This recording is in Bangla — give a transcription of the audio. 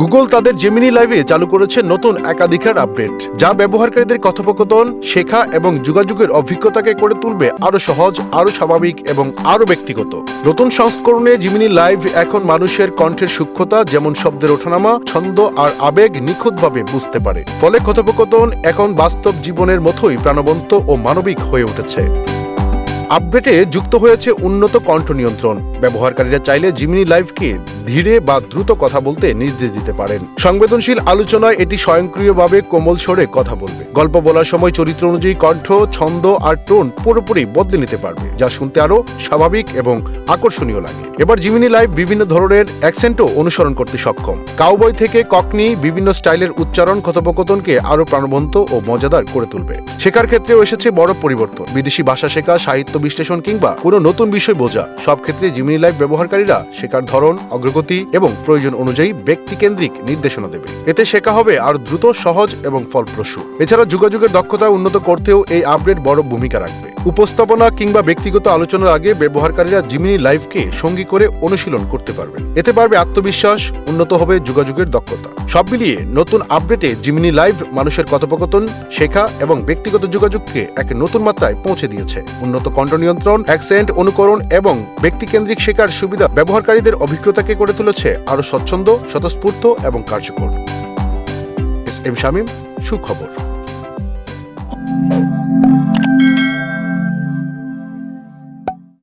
গুগল তাদের জেমিনি লাইভে চালু করেছে নতুন একাধিকার আপডেট যা ব্যবহারকারীদের কথোপকথন, শেখা এবং যোগাযোগের অভিজ্ঞতাকে করে তুলবে আরও সহজ আরও স্বাভাবিক এবং আরও ব্যক্তিগত। নতুন সংস্করণে জিমিনি লাইভ এখন মানুষের কণ্ঠের সূক্ষ্মতা যেমন শব্দের ওঠানামা, ছন্দ আর আবেগ নিখুঁতভাবে বুঝতে পারে। ফলে কথোপকথন এখন বাস্তব জীবনের মতোই প্রাণবন্ত ও মানবিক হয়ে উঠেছে। আপডেটে যুক্ত হয়েছে উন্নত কণ্ঠ নিয়ন্ত্রণ। ব্যবহারকারীরা চাইলে জিমিনি লাইভকে ধীরে বা দ্রুত কথা বলতে নির্দেশ দিতে পারেন। সংবেদনশীল আলোচনায় এটি স্বয়ংক্রিয়ভাবে কোমল স্বরে কথা বলবে। গল্প বলার সময় চরিত্র অনুযায়ী কণ্ঠ, ছন্দ আর টোন পুরোপুরি বদলে নিতে পারবে, যা শুনতে আরও স্বাভাবিক এবং আকর্ষণীয় লাগে। এবার জিমিনি লাইভ বিভিন্ন ধরনের অ্যাকসেন্টও অনুসরণ করতে সক্ষম। কাউবয় থেকে ককনি বিভিন্ন স্টাইলের উচ্চারণ, কথোপকথনকে আরও প্রাণবন্ত ও মজাদার করে তুলবে। শেখার ক্ষেত্রেও এসেছে বড় পরিবর্তন। বিদেশি ভাষা শেখা, সাহিত্য বিশ্লেষণ কিংবা কোনো নতুন বিষয় বোঝা, সব ক্ষেত্রে জিমিনি লাইভ ব্যবহারকারীরা শেখার ধরন, অগ্রগতি এবং প্রয়োজন অনুযায়ী ব্যক্তিকেন্দ্রিক নির্দেশনা দেবে। এতে শেখা হবে আর দ্রুত, সহজ এবং ফলপ্রসূ। এছাড়া যোগাযোগের দক্ষতা উন্নত করতেও এই আপডেট বড় ভূমিকা রাখবে। উপস্থাপনা কিংবা ব্যক্তিগত আলোচনার আগে ব্যবহারকারীরা জিমিনি লাইভকে সঙ্গী করে অনুশীলন করতে পারবেন। এতে পারবে আত্মবিশ্বাস, উন্নত হবে যোগাযোগের দক্ষতা। সব মিলিয়ে নতুন আপডেটে জিমিনি লাইভ মানুষের কথোপকথন, শেখা এবং ব্যক্তিগত যোগাযোগকে এক নতুন মাত্রায় পৌঁছে দিয়েছে। উন্নত কণ্ঠ নিয়ন্ত্রণ, অ্যাকসেন্ট অনুকরণ এবং ব্যক্তিকেন্দ্রিক শেখার সুবিধা ব্যবহারকারীদের অভিজ্ঞতাকে করে তুলেছে আরও স্বচ্ছন্দ, স্বতঃস্ফূর্ত এবং কার্যকর। এস এম শামীম, সুখবর।